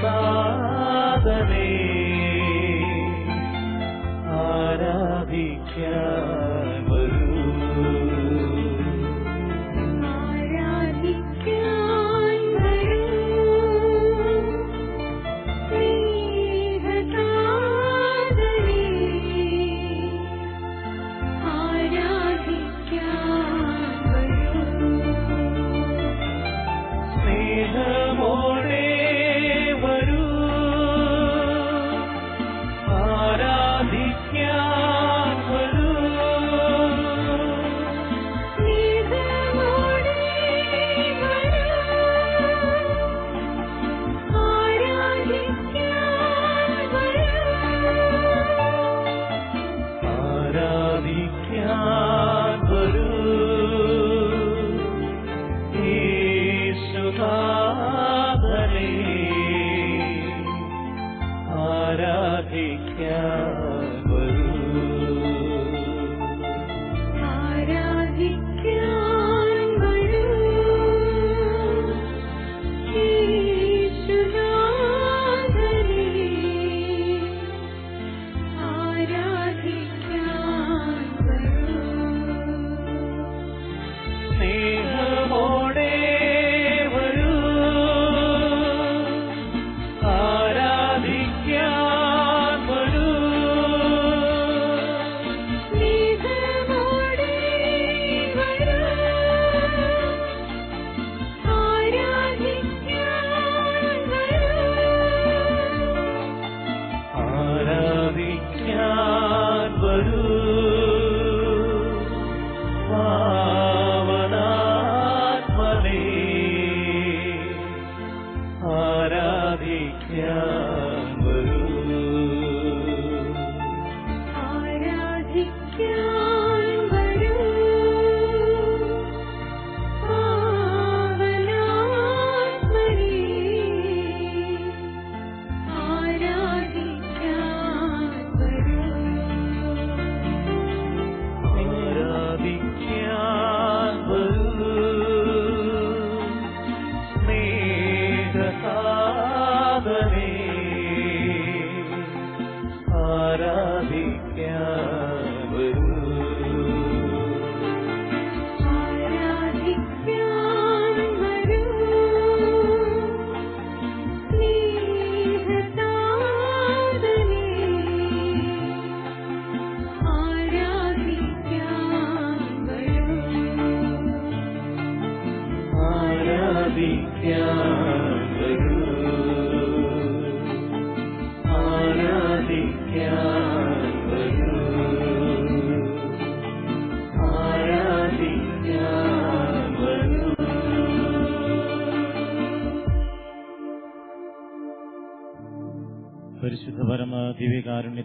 பாதமே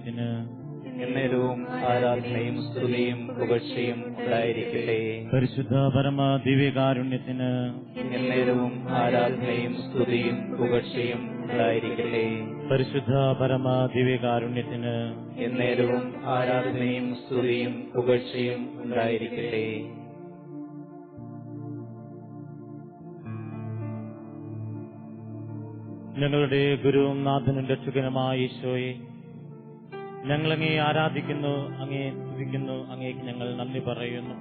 ദിവ്യകാരുണ്യത്തിന് എന്നേരവും ആരാധനയും സ്തുതിയും പുകഴ്ചയും ഉണ്ടായിരിക്കട്ടെ. പരിശുദ്ധ പരമ ദിവ്യകാരുണ്യത്തിന് എന്നേരവും ആരാധനയും സ്തുതിയും പുകഴ്ചയും ഉണ്ടായിരിക്കട്ടെ. പരിശുദ്ധ പരമ ദിവ്യകാരുണ്യത്തിന് എന്നേരവും ആരാധനയും സ്തുതിയും പുകഴ്ചയും ഉണ്ടായിരിക്കട്ടെ. ഞങ്ങളുടെ ഗുരുവും നാഥനും രക്ഷകനുമായ ഈശോയെ ഞങ്ങൾ അങ്ങേ ആരാധിക്കുന്നു അങ്ങേ സ്തുതിക്കുന്നു അങ്ങേക്ക് ഞങ്ങൾ നന്ദി പറയുന്നു.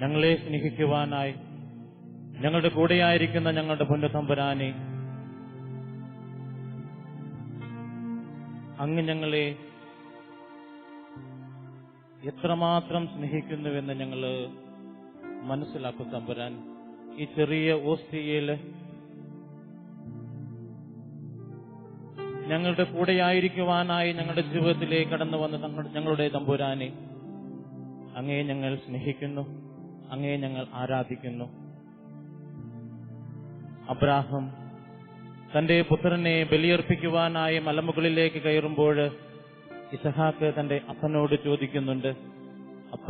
ഞങ്ങളെ സ്നേഹിക്കുവാനായി ഞങ്ങളുടെ കൂടെയായിരിക്കുന്ന ഞങ്ങളുടെ പൊന്നതമ്പുരാനെ അങ്ങ് ഞങ്ങളെ എത്രമാത്രം സ്നേഹിക്കുന്നുവെന്ന് ഞങ്ങൾ മനസ്സിലാക്കും തമ്പുരാൻ. ഈ ചെറിയ ഓസ്ട്രിയയിൽ ഞങ്ങളുടെ കൂടെയായിരിക്കുവാനായി ഞങ്ങളുടെ ജീവിതത്തിലേക്ക് കടന്നു വന്ന ഞങ്ങളുടെ തമ്പുരാനെ അങ്ങേ ഞങ്ങൾ സ്നേഹിക്കുന്നു അങ്ങേ ഞങ്ങൾ ആരാധിക്കുന്നു. അബ്രാഹം തന്റെ പുത്രനെ ബലിയർപ്പിക്കുവാനായി മലമുകളിലേക്ക് കയറുമ്പോൾ ഇസഹാക്ക് തന്റെ അപ്പനോട് ചോദിക്കുന്നുണ്ട് അപ്പ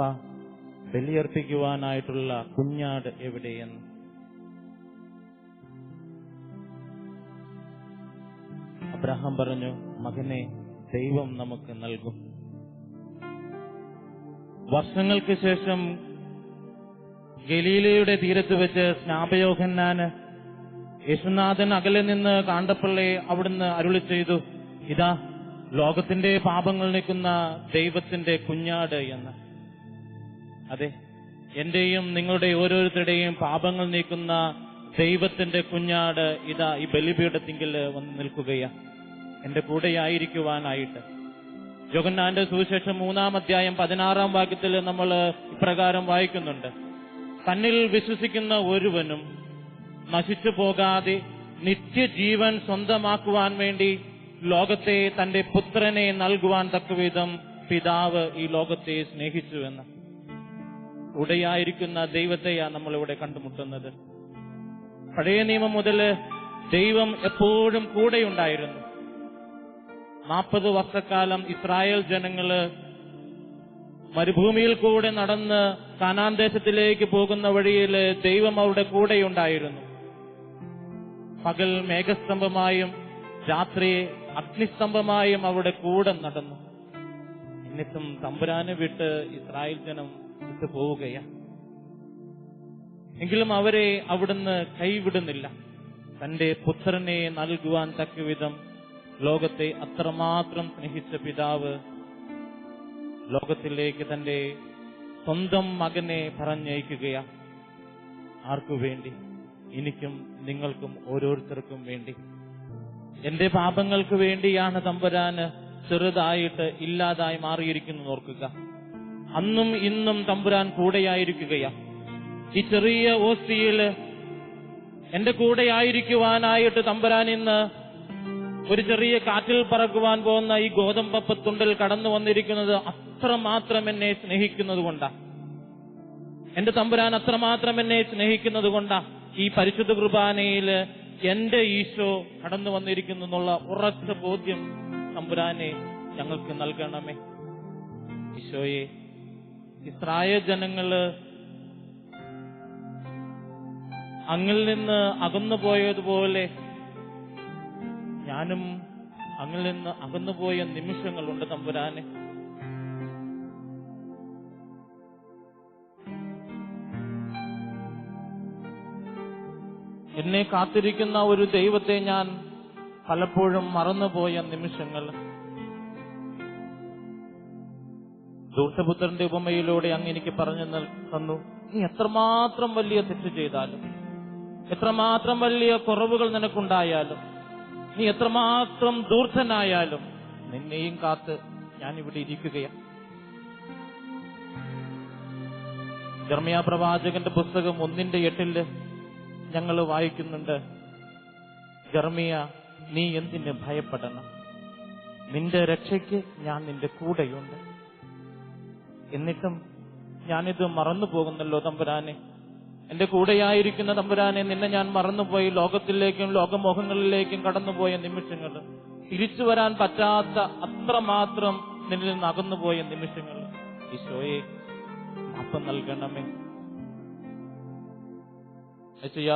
ബലിയർപ്പിക്കുവാനായിട്ടുള്ള കുഞ്ഞാട് എവിടെയെന്ന്? അബ്രഹാം പറഞ്ഞു മകനെ ദൈവം നമുക്ക് നൽകും. വർഷങ്ങൾക്ക് ശേഷം ഗലീലയുടെ തീരത്ത് വെച്ച് സ്നാപയോഹന്നാന് യേശുനാഥൻ അകലെ നിന്ന് കാണ്ടപ്പിള്ളയെ അവിടുന്ന് അരുളി ചെയ്തു ഇതാ ലോകത്തിന്റെ പാപങ്ങൾ നിൽക്കുന്ന ദൈവത്തിന്റെ കുഞ്ഞാട് എന്ന്. അതെ എന്റെയും നിങ്ങളുടെ ഓരോരുത്തരുടെയും പാപങ്ങൾ നീക്കുന്ന ദൈവത്തിന്റെ കുഞ്ഞാട് ഇതാ ഈ ബലിപീഠത്തിങ്കിൽ വന്ന് നിൽക്കുകയാ. എന്റെ കൂടെയായിരിക്കുവാനായിട്ട്. ജഗന്നാന്റെ സുവിശേഷം മൂന്നാം അധ്യായം പതിനാറാം വാക്യത്തിൽ നമ്മൾ ഇപ്രകാരം വായിക്കുന്നുണ്ട്. തന്നിൽ വിശ്വസിക്കുന്ന ഒരുവനും നശിച്ചു പോകാതെ നിത്യജീവൻ സ്വന്തമാക്കുവാൻ വേണ്ടി ലോകത്തെ തന്റെ പുത്രനെ നൽകുവാൻ തക്കവിധം പിതാവ് ഈ ലോകത്തെ സ്നേഹിച്ചു എന്ന് ഉടയായിരിക്കുന്ന ദൈവത്തെയാണ് നമ്മളിവിടെ കണ്ടുമുട്ടുന്നത്. പഴയ നിയമം മുതൽ ദൈവം എപ്പോഴും കൂടെയുണ്ടായിരുന്നു. നാൽപ്പത് വർഷക്കാലം ഇസ്രായേൽ ജനങ്ങൾ മരുഭൂമിയിൽ കൂടെ നടന്ന് കാനാന്തേശത്തിലേക്ക് പോകുന്ന വഴിയിൽ ദൈവം അവരുടെ കൂടെയുണ്ടായിരുന്നു. പകൽ മേഘസ്തംഭമായും രാത്രി അഗ്നിസ്തംഭമായും അവരുടെ കൂടെ നടന്നു. എന്നിട്ടും തമ്പുരാനെ വിട്ട് ഇസ്രായേൽ ജനം വിട്ടു പോവുകയാണ് എങ്കിലും അവരെ അവിടുന്ന് കൈവിടുന്നില്ല. തന്റെ പുത്രനെ നൽകുവാൻ തക്കവിധം ലോകത്തെ അത്രമാത്രം സ്നേഹിച്ച പിതാവ് ലോകത്തിലേക്ക് തന്റെ സ്വന്തം മകനെ പറഞ്ഞയക്കുകയാ. ആർക്കു വേണ്ടി? എനിക്കും നിങ്ങൾക്കും ഓരോരുത്തർക്കും വേണ്ടി. എന്റെ പാപങ്ങൾക്ക് വേണ്ടിയാണ് തമ്പുരാന് ചെറുതായിട്ട് ഇല്ലാതായി മാറിയിരിക്കുന്നു ഓർക്കുക അന്നും ഇന്നും തമ്പുരാൻ കൂടെയായിരിക്കുകയാ. ഈ ചെറിയ ഓസ്തിയിൽ എന്റെ കൂടെയായിരിക്കുവാനായിട്ട് തമ്പുരാൻ ഇന്ന് ഒരു ചെറിയ കാറ്റിൽ പറക്കുവാൻ പോകുന്ന ഈ ഗോതമ്പപ്പത്തുണ്ടിൽ കടന്നു വന്നിരിക്കുന്നത് അത്രമാത്രം എന്നെ സ്നേഹിക്കുന്നത് കൊണ്ടാ. എന്റെ തമ്പുരാൻ അത്രമാത്രം എന്നെ സ്നേഹിക്കുന്നത് കൊണ്ടാ. ഈ പരിശുദ്ധ കുർബാനയിൽ എന്റെ ഈശോ കടന്നു വന്നിരിക്കുന്നു എന്നുള്ള ഉറച്ച ബോധ്യം തമ്പുരാനെ ഞങ്ങൾക്ക് നൽകണമേ. ഈശോയെ ഇസ്രായേൽ ജനങ്ങൾ അങ്ങിൽ നിന്ന് അകന്നു പോയതുപോലെ ഞാനും അങ്ങിൽ നിന്ന് അകന്നുപോയ നിമിഷങ്ങളുണ്ട് തമ്പുരാനെ. എന്നെ കാത്തിരിക്കുന്ന ഒരു ദൈവത്തെ ഞാൻ പലപ്പോഴും മറന്നുപോയ നിമിഷങ്ങൾ. ദൂഷപുത്രന്റെ ഉപമയിലൂടെ അങ്ങ് എനിക്ക് പറഞ്ഞു തന്നു. നീ എത്രമാത്രം വലിയ തെറ്റ് ചെയ്താലും എത്രമാത്രം വലിയ കുറവുകൾ നിനക്കുണ്ടായാലും നീ എത്രമാത്രം ദൂർത്തനായാലും നിന്നെയും കാത്ത് ഇവിടെ ഇരിക്കുകയാണ്. ജർമ്മിയ പ്രവാചകന്റെ പുസ്തകം ഒന്നിന്റെ എട്ടിൽ ഞങ്ങൾ വായിക്കുന്നുണ്ട്. ജർമ്മിയ നീ എന്തിന് ഭയപ്പെടണം? നിന്റെ രക്ഷയ്ക്ക് ഞാൻ നിന്റെ കൂടെയുണ്ട്. എന്നിട്ടും ഞാനിത് മറന്നു പോകുന്നല്ലോ തമ്പുരാനെ. എന്റെ കൂടെയായിരിക്കുന്ന തമ്പുരാനെ നിന്നെ ഞാൻ മറന്നുപോയി. ലോകത്തിലേക്കും ലോകമോഹങ്ങളിലേക്കും കടന്നുപോയ നിമിഷങ്ങൾ. തിരിച്ചു വരാൻ പറ്റാത്ത അത്രമാത്രം നിന്നിൽ നിന്ന് അകന്നുപോയ നിമിഷങ്ങൾ. ഈശോയെ അപ്പം നൽകണമേ.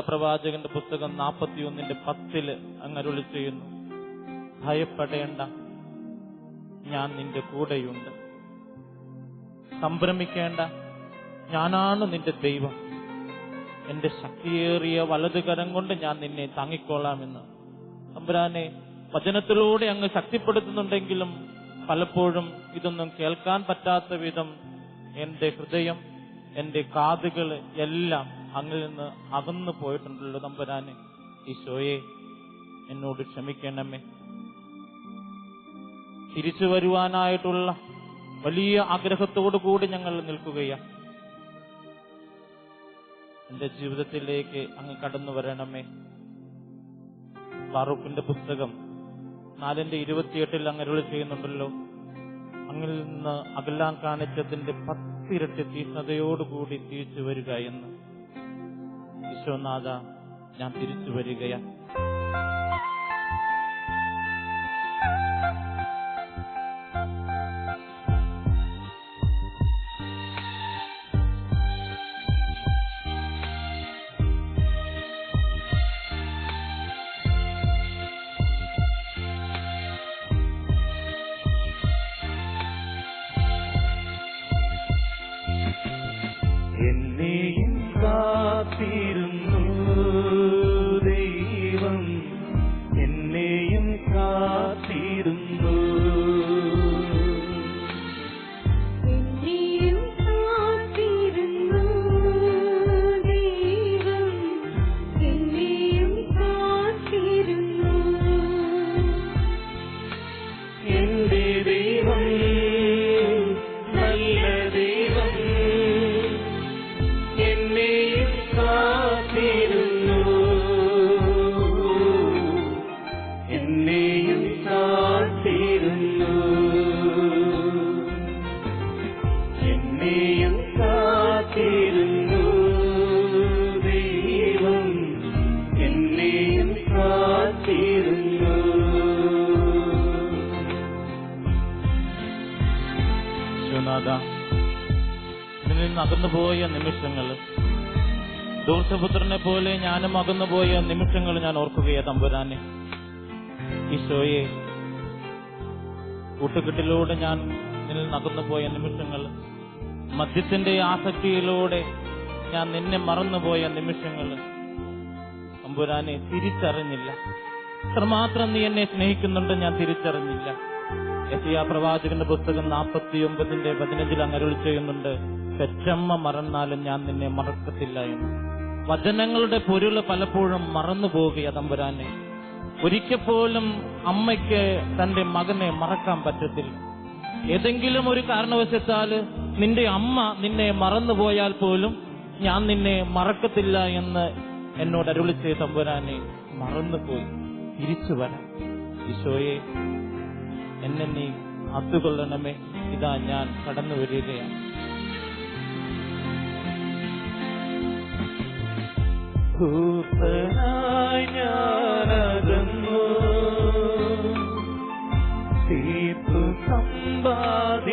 പ്രവാചകന്റെ പുസ്തകം നാൽപ്പത്തിയൊന്നിന്റെ പത്തിൽ അങ്ങരുളി ചെയ്യുന്നു. ഭയപ്പെടേണ്ട ഞാൻ നിന്റെ കൂടെയുണ്ട്. സംഭ്രമിക്കേണ്ട ഞാനാണ് നിന്റെ ദൈവം. എന്റെ ശക്തിയേറിയ വലതുകരം കൊണ്ട് ഞാൻ നിന്നെ താങ്ങിക്കൊള്ളാമെന്ന്. തമ്പുരാനെ വചനത്തിലൂടെ അങ്ങ് ശക്തിപ്പെടുത്തുന്നുണ്ടെങ്കിലും പലപ്പോഴും ഇതൊന്നും കേൾക്കാൻ പറ്റാത്ത വിധം എന്റെ ഹൃദയം എന്റെ കാതുകൾ എല്ലാം അങ്ങിൽ നിന്ന് അകന്നു പോയിട്ടുണ്ടല്ലോ തമ്പുരാനെ. ഈശോയെ എന്നോട് ക്ഷമിക്കണമേ. തിരിച്ചു വരുവാനായിട്ടുള്ള വലിയ ആഗ്രഹത്തോടു കൂടി ഞങ്ങൾ നിൽക്കുകയാണ് എന്റെ ജീവിതത്തിലേക്ക് അങ്ങ് കടന്നു വരണമേ. ഫാറൂഖിന്റെ പുസ്തകം നാലിന്റെ ഇരുപത്തിയെട്ടിൽ അങ്ങ് അരുളി ചെയ്യുന്നുണ്ടല്ലോ. അങ്ങിൽ നിന്ന് അകലാൻ കാണിച്ചതിന്റെ പത്തിരട്ടി തീഷ്ണതയോടുകൂടി തിരിച്ചു വരിക എന്ന്. വിശ്വനാഥ ഞാൻ തിരിച്ചു വരികയാ നിമിഷങ്ങൾ. ദൂർത്തപുത്രനെ പോലെ ഞാനും അകന്നുപോയ നിമിഷങ്ങൾ ഞാൻ ഓർക്കുകയാ തമ്പുരാനെ. ഈശോയെ കൂട്ടുകെട്ടിലൂടെ ഞാൻ നിന്നിൽ നകന്നുപോയ നിമിഷങ്ങൾ മദ്യത്തിന്റെ ആസക്തിയിലൂടെ ഞാൻ നിന്നെ മറന്നുപോയ നിമിഷങ്ങൾ തമ്പുരാനെ തിരിച്ചറിഞ്ഞില്ല. ഇത്രമാത്രം നീ എന്നെ സ്നേഹിക്കുന്നുണ്ട് ഞാൻ തിരിച്ചറിഞ്ഞില്ല. എത്തിയ പ്രവാചകന്റെ പുസ്തകം നാൽപ്പത്തി ഒമ്പതിന്റെ പതിനഞ്ചിൽ അങ്ങരുൾ ചെയ്യുന്നുണ്ട്. പെറ്റമ്മ മറന്നാലും ഞാൻ നിന്നെ മറക്കത്തില്ല എന്ന്. വചനങ്ങളുടെ പൊരുൾ പലപ്പോഴും മറന്നു പോവുകയാ തമ്പുരാനെ ഒരിക്കൽ പോലും അമ്മയ്ക്ക് തന്റെ മകനെ മറക്കാൻ പറ്റത്തില്ല. ഏതെങ്കിലും ഒരു കാരണവശത്താൽ നിന്റെ അമ്മ നിന്നെ മറന്നുപോയാൽ പോലും ഞാൻ നിന്നെ മറക്കത്തില്ല എന്ന് എന്നോട് അരുളി ചെയ്ത തമ്പുരാനെ മറന്നുപോയി. തിരിച്ചു വരാം. ഈശോയെ എന്നെ നീ അത്തുകൊള്ളണമേ ഇതാ ഞാൻ കടന്നു വരികയാണ് ഭൂതനായി ഞാനകന്നു തീർത്തു സമ്പാദ്യമല്ല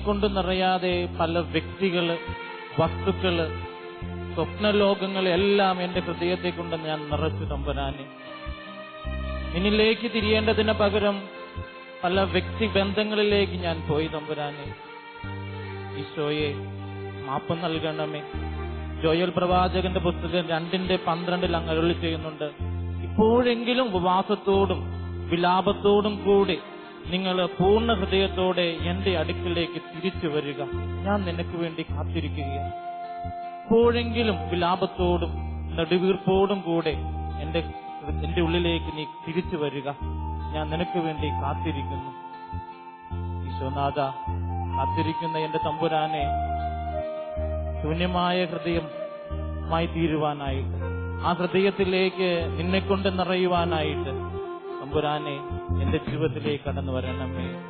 അങ്ങയെക്കൊണ്ട് നിറയാതെ പല വ്യക്തികൾ വസ്തുക്കൾ സ്വപ്നലോകങ്ങൾ എല്ലാം എന്റെ ഹൃദയത്തെ കൊണ്ട് ഞാൻ നിറച്ചു തമ്പുരാനെ. നിന്നിലേക്ക് തിരിയേണ്ടതിന് പകരം പല വ്യക്തി ബന്ധങ്ങളിലേക്ക് ഞാൻ പോയി തമ്പുരാനെ. ഈശോയെ മാപ്പ് നൽകണമേ. ജോയൽ പ്രവാചകന്റെ പുസ്തകം രണ്ടിന്റെ പന്ത്രണ്ടിൽ അങ്ങ് ചെയ്യുന്നുണ്ട്. ഇപ്പോഴെങ്കിലും ഉപവാസത്തോടും വിലാപത്തോടും കൂടി നിങ്ങൾ പൂർണ ഹൃദയത്തോടെ എന്റെ അടുക്കിലേക്ക് തിരിച്ചു വരിക. ഞാൻ നിനക്ക് വേണ്ടി കാത്തിരിക്കുകയാണ്. എപ്പോഴെങ്കിലും വിലാപത്തോടും നെടുവീർപ്പോടും കൂടെ എന്റെ എന്റെ ഉള്ളിലേക്ക് നീ തിരിച്ചു വരിക. ഞാൻ നിനക്ക് വേണ്ടി കാത്തിരിക്കുന്നു. ഈശോനാഥ കാത്തിരിക്കുന്ന എന്റെ തമ്പുരാനെ ശൂന്യമായ ഹൃദയമായി തീരുവാനായിട്ട് ആ ഹൃദയത്തിലേക്ക് നിന്നെ കൊണ്ട് നിറയുവാനായിട്ട് തമ്പുരാനെ എന്റെ ജീവിതത്തിലേക്ക് കടന്നു വരണമേ.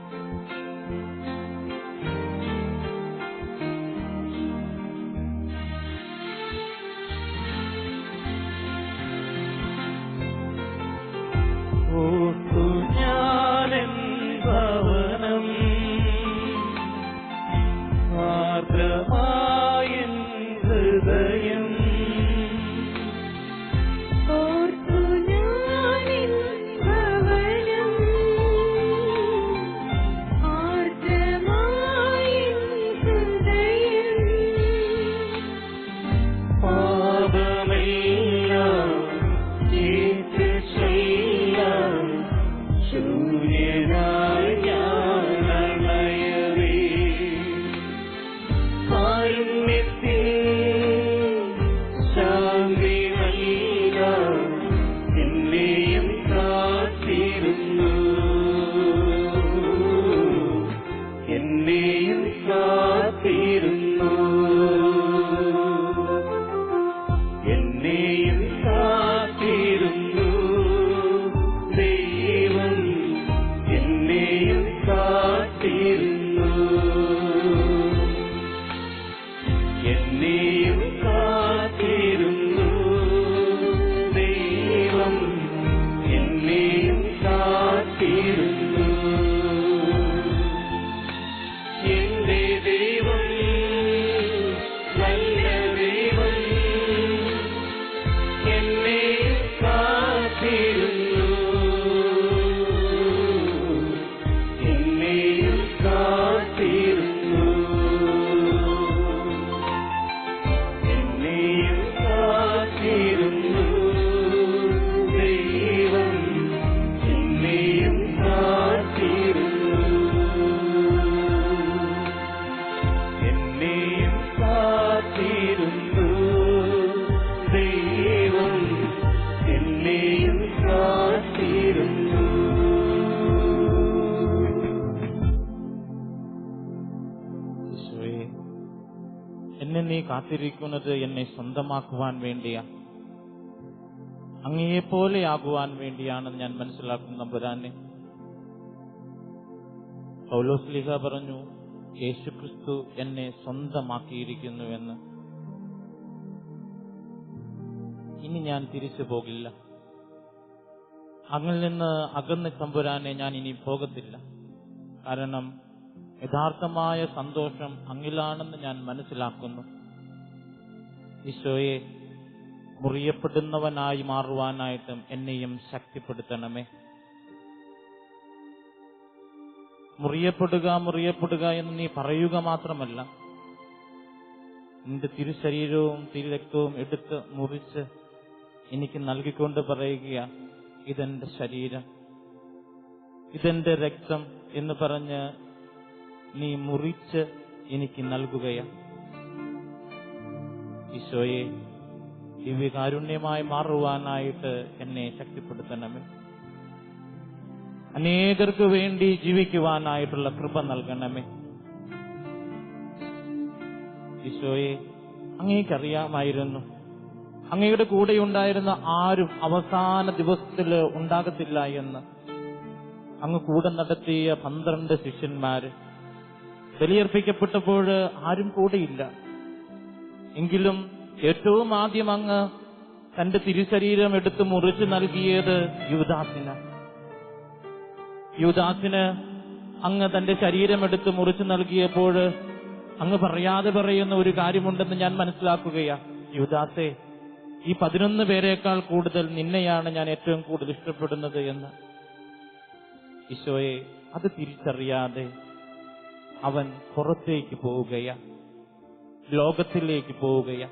കാത്തിരിക്കുന്നത് എന്നെ സ്വന്തമാക്കുവാൻ വേണ്ടിയാ. അങ്ങയെപ്പോലെയാകുവാൻ വേണ്ടിയാണെന്ന് ഞാൻ മനസ്സിലാക്കുന്നു പൗലോസ് പൗലോസ്ലിഹ പറഞ്ഞു യേശുക്രിസ്തു എന്നെ സ്വന്തമാക്കിയിരിക്കുന്നു എന്ന് ഇനി ഞാൻ തിരിച്ചു പോകില്ല. അങ്ങിൽ നിന്ന് അകന്ന് തമ്പുരാനെ ഞാൻ ഇനി പോകത്തില്ല. കാരണം യഥാർത്ഥമായ സന്തോഷം അങ്ങിലാണെന്ന് ഞാൻ മനസ്സിലാക്കുന്നു. ഈശോയെ മുറിയപ്പെടുന്നവനായി മാറുവാനായിട്ടും എന്നെയും ശക്തിപ്പെടുത്തണമേ. മുറിയപ്പെടുക മുറിയപ്പെടുക എന്ന് നീ പറയുക മാത്രമല്ല നിന്റെ തിരുശരീരവും തിരുരക്തവും എടുത്ത് മുറിച്ച് എനിക്ക് നൽകിക്കൊണ്ട് പറയുക ഇതെന്റെ ശരീരം ഇതെന്റെ രക്തം എന്ന് പറഞ്ഞ് നീ മുറിച്ച് എനിക്ക് നൽകുകയാ. ഈശോയെ ദിവ്യകാരുണ്യമായി മാറുവാനായിട്ട് എന്നെ ശക്തിപ്പെടുത്തണമേ. അനേകർക്ക് വേണ്ടി ജീവിക്കുവാനായിട്ടുള്ള കൃപ നൽകണമേ. ഈശോയെ അങ്ങേക്കറിയാമായിരുന്നു. അങ്ങയുടെ കൂടെ ഉണ്ടായിരുന്ന ആരും അവസാന ദിവസത്തിൽ ഉണ്ടാകത്തില്ല എന്ന്. അങ്ങ് കൂടെ നടത്തിയ പന്ത്രണ്ട് ശിഷ്യന്മാര്. ബലിയർപ്പിക്കപ്പെട്ടപ്പോൾ ആരും കൂടെയില്ല. എങ്കിലും ഏറ്റവും ആദ്യം അങ്ങ് തന്റെ തിരുശരീരം എടുത്ത് മുറിച്ചു നൽകിയത് യുവദാസിന്. യുവദാസിന് അങ്ങ് തന്റെ ശരീരം എടുത്ത് മുറിച്ചു നൽകിയപ്പോൾ അങ്ങ് പറയാതെ പറയുന്ന ഒരു കാര്യമുണ്ടെന്ന് ഞാൻ മനസ്സിലാക്കുകയാ. യുവദാസെ ഈ പതിനൊന്ന് പേരെക്കാൾ കൂടുതൽ നിന്നെയാണ് ഞാൻ ഏറ്റവും കൂടുതൽ ഇഷ്ടപ്പെടുന്നത് എന്ന്. ഈശോയെ അത് തിരിച്ചറിയാതെ അവൻ പുറത്തേക്ക് പോവുകയാ. ലോകത്തിലേക്ക് പോവുകയാ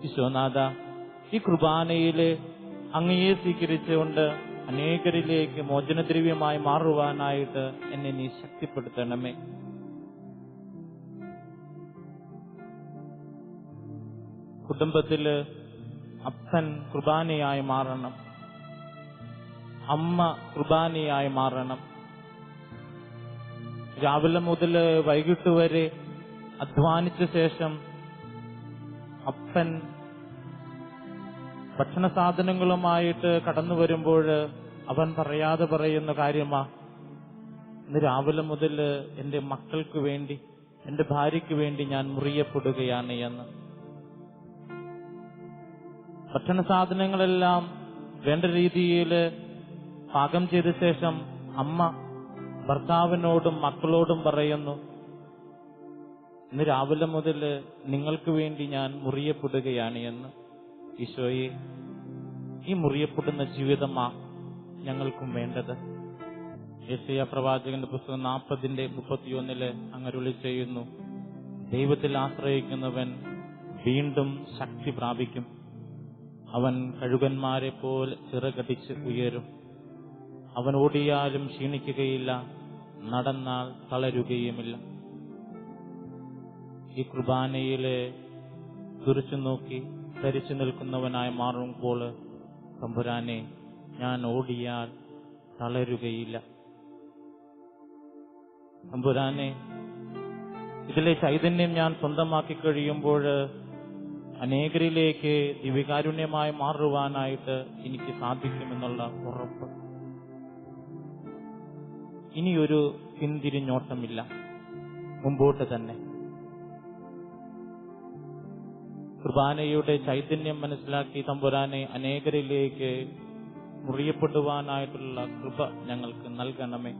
വിശ്വനാഥ ഈ കുർബാനയിൽ അങ്ങയെ സ്വീകരിച്ചുകൊണ്ട് അനേകരിലേക്ക് മോചനദ്രവ്യമായി മാറുവാനായിട്ട് എന്നെ നീ ശക്തിപ്പെടുത്തണമേ. കുടുംബത്തിൽ അപ്പൻ കുർബാനയായി മാറണം. അമ്മ കുർബാനയായി മാറണം. രാവിലെ മുതൽ വൈകിട്ട് വരെ അധ്വാനിച്ച ശേഷം അപ്പൻ ഭക്ഷണ സാധനങ്ങളുമായിട്ട് കടന്നു വരുമ്പോൾ അവൻ പറയാതെ പറയുന്ന കാര്യമാ ഇന്ന് രാവിലെ മുതൽ എന്റെ മക്കൾക്ക് വേണ്ടി എന്റെ ഭാര്യയ്ക്ക് വേണ്ടി ഞാൻ മുറിയപ്പെടുകയാണ് എന്ന്. ഭക്ഷണ സാധനങ്ങളെല്ലാം വേണ്ട രീതിയിൽ പാകം ചെയ്ത ശേഷം അമ്മ ഭർത്താവിനോടും മക്കളോടും പറയുന്നു ഇന്ന് രാവിലെ മുതൽ നിങ്ങൾക്ക് വേണ്ടി ഞാൻ മുറിയപ്പെടുകയാണ് എന്ന് ഈശോയെ ഈ മുറിയപ്പെടുന്ന ജീവിതമാ ഞങ്ങൾക്കും വേണ്ടത്. യേശയ പ്രവാചകന്റെ പുസ്തകം നാൽപ്പതിന്റെ മുപ്പത്തിയൊന്നിൽ അങ്ങരുളി ചെയ്യുന്നു. ദൈവത്തിൽ ആശ്രയിക്കുന്നവൻ വീണ്ടും ശക്തി പ്രാപിക്കും. അവൻ കഴുകന്മാരെ പോലെ ചിറകടിച്ച് ഉയരും. അവൻ ഓടിയാലും ക്ഷീണിക്കുകയില്ല നടന്നാൽ തളരുകയുമില്ല. ഈ കുർബാനയിലെ തുറച്ചു നോക്കി തരിച്ചു നിൽക്കുന്നവനായി മാറുമ്പോൾ തമ്പുരാനെ ഞാൻ ഓടിയാൽ തളരുകയില്ല. തമ്പുരാനെ ഇതിലെ ചൈതന്യം ഞാൻ സ്വന്തമാക്കി കഴിയുമ്പോൾ അനേകരിലേക്ക് ദിവ്യകാരുണ്യമായി മാറുവാനായിട്ട് എനിക്ക് സാധിക്കുമെന്നുള്ള ഉറപ്പ്. ഇനിയൊരു പിന്തിരിഞ്ഞോട്ടമില്ല. മുമ്പോട്ട് തന്നെ. കുർബാനയുടെ ചൈതന്യം മനസ്സിലാക്കി തമ്പുരാനെ അനേകരിലേക്ക് മുറിയപ്പെടുവാനായിട്ടുള്ള കൃപ ഞങ്ങൾക്ക് നൽകണമേ.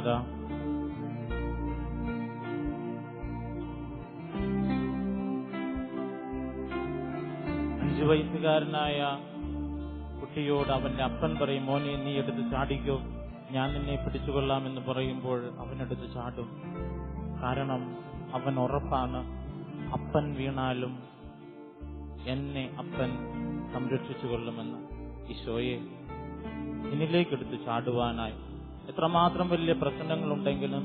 നാഥ അഞ്ചു വയസ്സുകാരനായ കുട്ടിയോട് അവന്റെ അപ്പൻ പറയും മോനെ നീ എടുത്ത് ചാടിക്കോ. ഞാൻ നിന്നെ പിടിച്ചുകൊള്ളാമെന്ന് പറയുമ്പോൾ അവനെടുത്ത് ചാടും. കാരണം അവൻ ഉറപ്പാണ്. അപ്പൻ വീണാലും എന്നെ അപ്പൻ സംരക്ഷിച്ചു കൊള്ളുമെന്ന് ഈശോയെ എന്നിലേക്കെടുത്ത് ചാടുവാനായി. എത്രമാത്രം വലിയ പ്രശ്നങ്ങളുണ്ടെങ്കിലും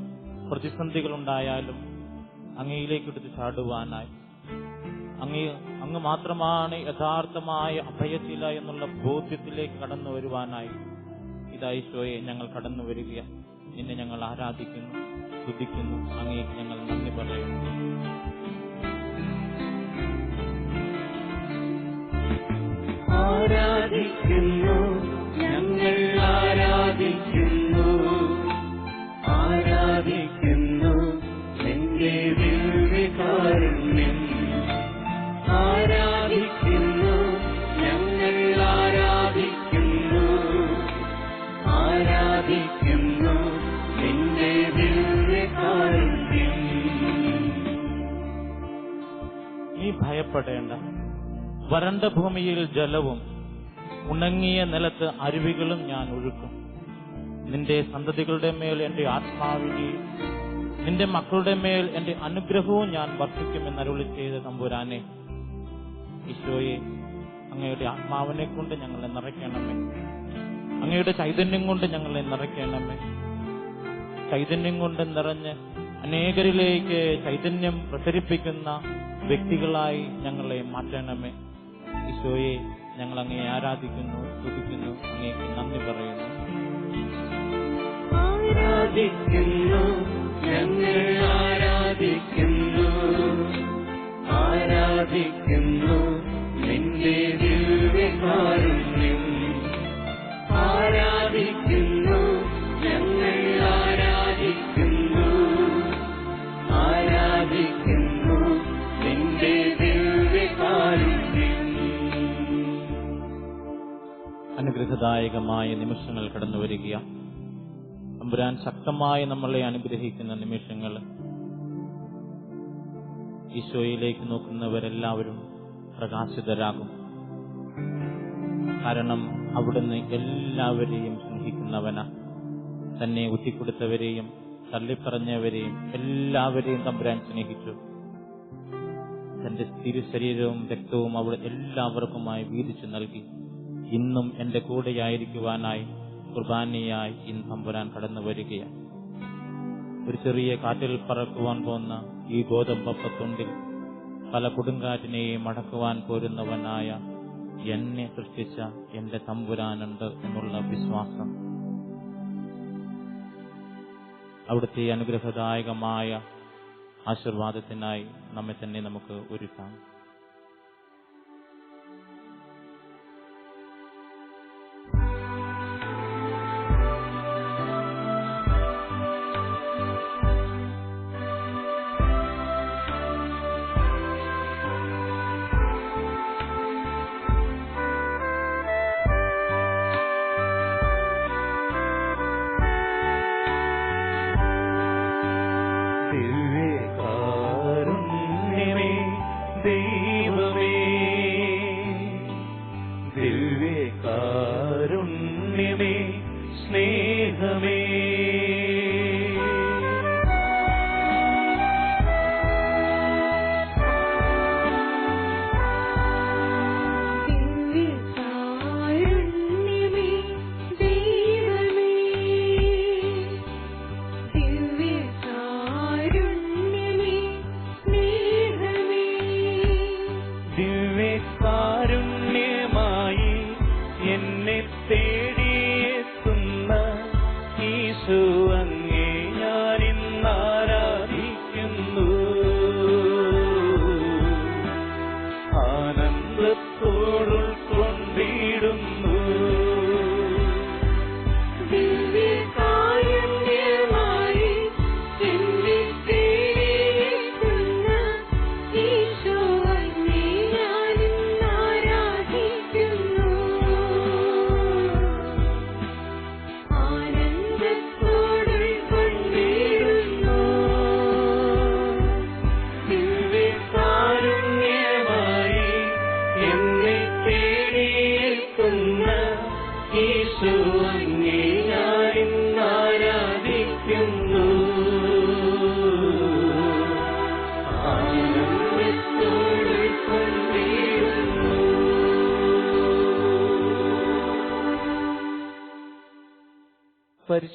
അങ്ങയിലേക്ക് എടുത്ത് ചാടുവാനായി. അങ്ങ് അങ്ങ് മാത്രമാണ് യഥാർത്ഥമായ അഭയശീല എന്നുള്ള ബോധ്യത്തിലേക്ക് കടന്നു വരുവാനായി. ഇതായി ശോയെ ഞങ്ങൾ കടന്നു വരിക. നിന്നെ ഞങ്ങൾ ആരാധിക്കുന്നു സ്തുതിക്കുന്നു. അങ്ങേക്ക് ഞങ്ങൾ നന്ദി പറയുന്നു. ആരാധിക്കുന്നു ഞങ്ങൾ ആരാധിക്കുന്നു. ഭയപ്പെടേണ്ട വരണ്ട ഭൂമിയിൽ ജലവും ഉണങ്ങിയ നിലത്ത് അരുവികളും ഞാൻ ഒഴുക്കും. നിന്റെ സന്തതികളുടെ മേൽ എന്റെ ആത്മാവിനെയും നിന്റെ മക്കളുടെ മേൽ എന്റെ അനുഗ്രഹവും ഞാൻ വർദ്ധിക്കുമെന്ന് അരുളി ചെയ്ത തമ്പുരാനെ ഈശോയെ അങ്ങയുടെ ആത്മാവിനെ കൊണ്ട് ഞങ്ങളെ നിറയ്ക്കണമേ. അങ്ങയുടെ ചൈതന്യം കൊണ്ട് ഞങ്ങളെ നിറയ്ക്കണമേ. ചൈതന്യം കൊണ്ട് നിറഞ്ഞ് അനേകരിലേക്ക് ചൈതന്യം പ്രസരിപ്പിക്കുന്ന വ്യക്തികളായി ഞങ്ങളെ മാറ്റണമേ. ഈശോയെ ഞങ്ങൾ അങ്ങേ ആരാധിക്കുന്നു സ്തുതിക്കുന്നു അങ്ങേക്ക് നന്ദി പറയുന്നു. ആരാധിക്കുന്നു ഞങ്ങൾ ആരാധിക്കുന്നു. ആരാധിക്കുന്നു നിന്റെ ദിവ്യകാരുണ്യം. അനുഗ്രഹദായകമായ നിമിഷങ്ങൾ കടന്നു വരിക. തമ്പുരാൻ ശക്തമായി നമ്മളെ അനുഗ്രഹിക്കുന്ന നിമിഷങ്ങൾ ഈശോയിലേക്ക് നോക്കുന്നവരെല്ലാവരും പ്രകാശിതരാകും. കാരണം അവിടുന്ന് എല്ലാവരെയും സ്നേഹിക്കുന്നവന. തന്നെ ഉറ്റിക്കൊടുത്തവരെയും തള്ളിപ്പറഞ്ഞവരെയും എല്ലാവരെയും തമ്പുരാൻ സ്നേഹിച്ചു. തന്റെ തിരുശരീരവും രക്തവും അവിടെ എല്ലാവർക്കുമായി വീതിച്ചു നൽകി. ഇന്നും എന്റെ കൂടെയായിരിക്കുവാനായി കുർബാനയായി ഇന്ന് തമ്പുരാൻ കടന്നു വരികയാണ്. ഒരു ചെറിയ കാറ്റിൽ പറക്കുവാൻ പോകുന്ന ഈ ഗോതമ്പപ്പത്തുണ്ടിൽ പല കൊടുങ്കാറ്റിനെയും അടക്കുവാൻ പോരുന്നവനായ എന്നെ സൃഷ്ടിച്ച എന്റെ തമ്പുരാനുണ്ട് എന്നുള്ള വിശ്വാസം. അവിടുത്തെ അനുഗ്രഹദായകമായ ആശീർവാദത്തിനായി നമ്മെ തന്നെ നമുക്ക് ഒരുക്കാം.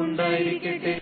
ഉണ്ടായിരിക്കട്ടെ